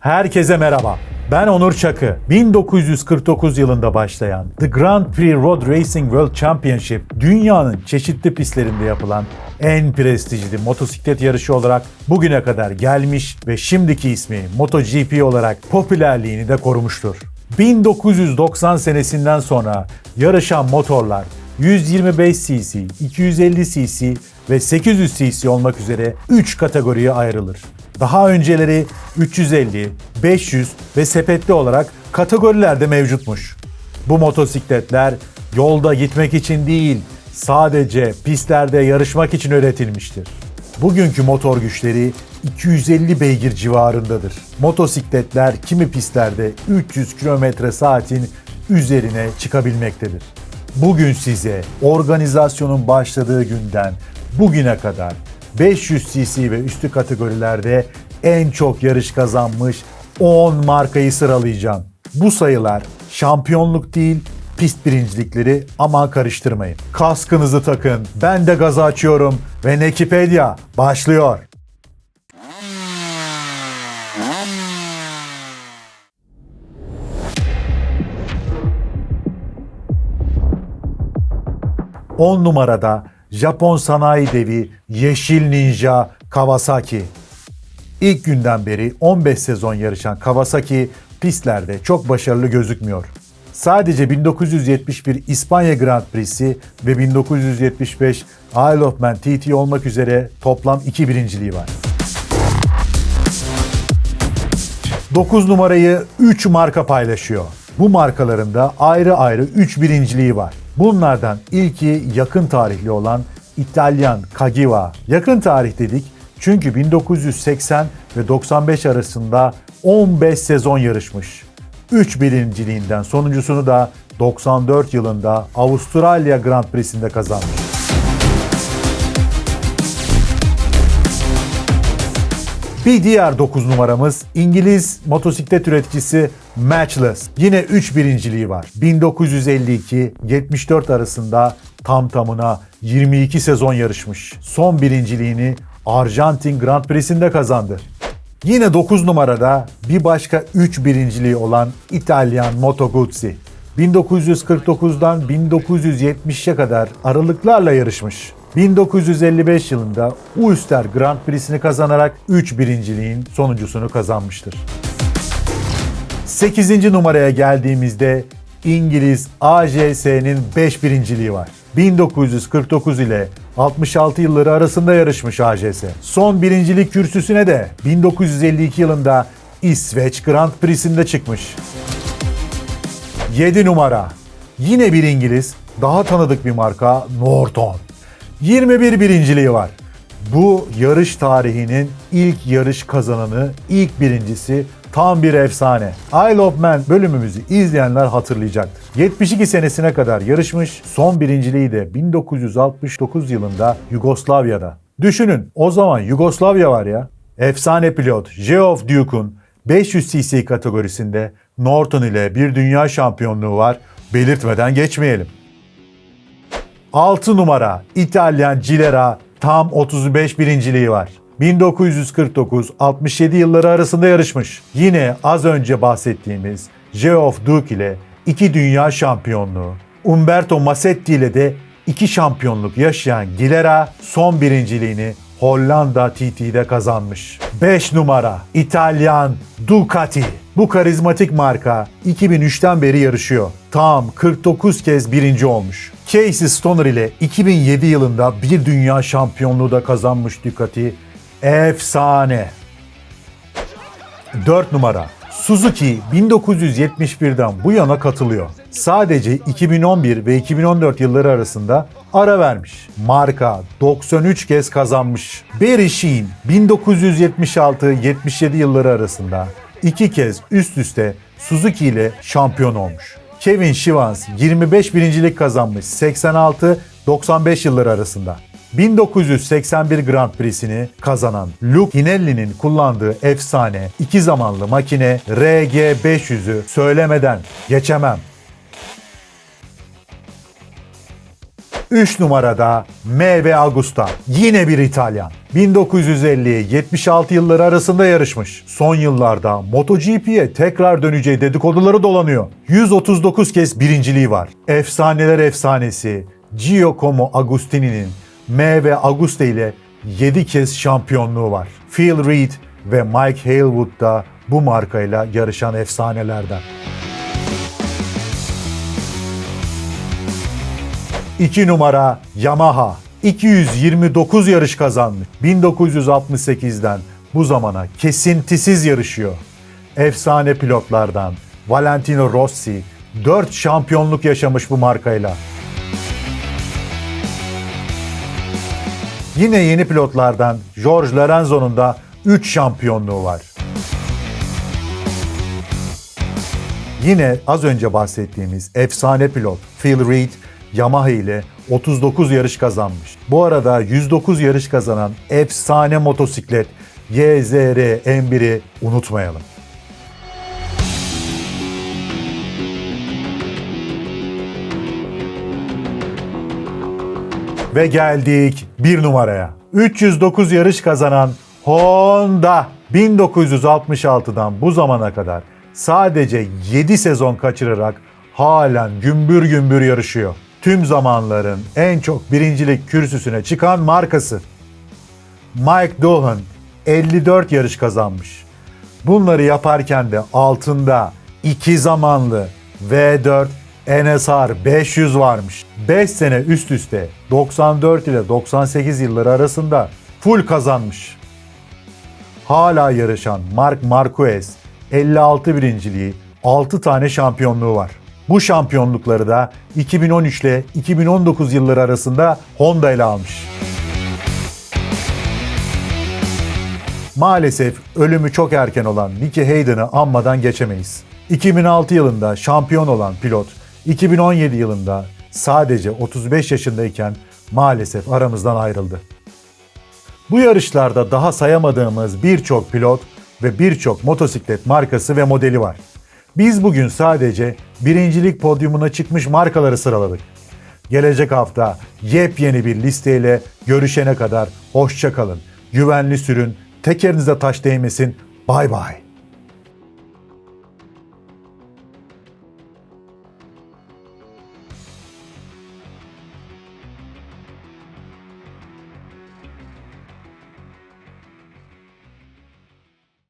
Herkese merhaba. Ben Onur Çakı. 1949 yılında başlayan The Grand Prix Road Racing World Championship dünyanın çeşitli pistlerinde yapılan en prestijli motosiklet yarışı olarak bugüne kadar gelmiş ve şimdiki ismi MotoGP olarak popülerliğini de korumuştur. 1990 senesinden sonra yarışan motorlar 125 cc, 250 cc ve 800 cc olmak üzere 3 kategoriye ayrılır. Daha önceleri 350, 500 ve sepetli olarak kategorilerde mevcutmuş. Bu motosikletler yolda gitmek için değil, sadece pistlerde yarışmak için üretilmiştir. Bugünkü motor güçleri 250 beygir civarındadır. Motosikletler kimi pistlerde 300 km saatin üzerine çıkabilmektedir. Bugün size organizasyonun başladığı günden bugüne kadar 500 cc ve üstü kategorilerde en çok yarış kazanmış 10 markayı sıralayacağım. Bu sayılar şampiyonluk değil, pist birincilikleri ama karıştırmayın. Kaskınızı takın, ben de gazı açıyorum ve Nekipedia başlıyor. On numarada Japon sanayi devi Yeşil Ninja Kawasaki. İlk günden beri 15 sezon yarışan Kawasaki pistlerde çok başarılı gözükmüyor. Sadece 1971 İspanya Grand Prix'si ve 1975 Isle of Man TT olmak üzere toplam 2 birinciliği var. 9 numarayı 3 marka paylaşıyor. Bu markaların da ayrı ayrı 3 birinciliği var. Bunlardan ilki yakın tarihli olan İtalyan Kagiwa. Yakın tarih dedik çünkü 1980 ve 95 arasında 15 sezon yarışmış. 3 birinciliğinden sonuncusunu da 94 yılında Avustralya Grand Prix'sinde kazanmış. Bir diğer 9 numaramız İngiliz motosiklet üreticisi Matchless. Yine 3 birinciliği var. 1952-74 arasında tam tamına 22 sezon yarışmış. Son birinciliğini Arjantin Grand Prix'sinde kazandı. Yine 9 numarada bir başka 3 birinciliği olan İtalyan Moto Guzzi. 1949'dan 1970'e kadar aralıklarla yarışmış. 1955 yılında Ulster Grand Prix'sini kazanarak 3 birinciliğin sonuncusunu kazanmıştır. 8. numaraya geldiğimizde İngiliz AJS'nin 5 birinciliği var. 1949 ile 66 yılları arasında yarışmış AJS. Son birincilik kürsüsüne de 1952 yılında İsveç Grand Prix'sinde çıkmış. 7 numara. Yine bir İngiliz, daha tanıdık bir marka Norton. 21 birinciliği var. Bu yarış tarihinin ilk yarış kazananı, ilk birincisi tam bir efsane. Isle of Man bölümümüzü izleyenler hatırlayacaktır. 72 senesine kadar yarışmış, son birinciliği de 1969 yılında Yugoslavya'da. Düşünün o zaman Yugoslavya var ya. Efsane pilot Geoff Duke'un 500 cc kategorisinde Norton ile bir dünya şampiyonluğu var. Belirtmeden geçmeyelim. 6 numara İtalyan Gilera tam 35 birinciliği var. 1949-67 yılları arasında yarışmış. Yine az önce bahsettiğimiz Geoff Duke ile iki dünya şampiyonluğu, Umberto Massetti ile de iki şampiyonluk yaşayan Gilera son birinciliğini Hollanda TT'de kazanmış. 5 numara İtalyan Ducati. Bu karizmatik marka 2003'ten beri yarışıyor. Tam 49 kez birinci olmuş. Casey Stoner ile 2007 yılında bir dünya şampiyonluğu da kazanmış Ducati. Efsane. 4 numara Suzuki 1971'den bu yana katılıyor. Sadece 2011 ve 2014 yılları arasında ara vermiş. Marka 93 kez kazanmış. Barry Sheen 1976-77 yılları arasında iki kez üst üste Suzuki ile şampiyon olmuş. Kevin Shivans 25 birincilik kazanmış 86-95 yılları arasında. 1981 Grand Prix'sini kazanan Luke Hinelli'nin kullandığı efsane iki zamanlı makine RG500'ü söylemeden geçemem. 3 numarada M Agusta. Yine bir İtalyan. 1950-76 yılları arasında yarışmış. Son yıllarda MotoGP'ye tekrar döneceği dedikoduları dolanıyor. 139 kez birinciliği var. Efsaneler efsanesi Giacomo Agostini'nin M Agusta ile 7 kez şampiyonluğu var. Phil Reed ve Mike Hailwood da bu markayla yarışan efsanelerden. 2 numara Yamaha. 229 yarış kazanmış. 1968'den bu zamana kesintisiz yarışıyor. Efsane pilotlardan Valentino Rossi 4 şampiyonluk yaşamış bu markayla. Yine yeni pilotlardan George Lorenzo'nun da 3 şampiyonluğu var. Yine az önce bahsettiğimiz efsane pilot Phil Reed Yamaha ile 39 yarış kazanmış. Bu arada 109 yarış kazanan efsane motosiklet YZR M1'i unutmayalım. Ve geldik bir numaraya. 309 yarış kazanan Honda 1966'dan bu zamana kadar sadece 7 sezon kaçırarak halen gümbür gümbür yarışıyor. Tüm zamanların en çok birincilik kürsüsüne çıkan markası. Mike Doohan 54 yarış kazanmış. Bunları yaparken de altında iki zamanlı V4 NSR 500 varmış. 5 sene üst üste 94 ile 98 yılları arasında full kazanmış. Hala yarışan Mark Marquez 56 birinciliği, 6 tane şampiyonluğu var. Bu şampiyonlukları da 2013 ile 2019 yılları arasında Honda ile almış. Maalesef ölümü çok erken olan Nicky Hayden'ı anmadan geçemeyiz. 2006 yılında şampiyon olan pilot, 2017 yılında sadece 35 yaşındayken maalesef aramızdan ayrıldı. Bu yarışlarda daha sayamadığımız birçok pilot ve birçok motosiklet markası ve modeli var. Biz bugün sadece birincilik podyumuna çıkmış markaları sıraladık. Gelecek hafta yepyeni bir listeyle görüşene kadar hoşça kalın. Güvenli sürün, tekerinize taş değmesin. Bay bay.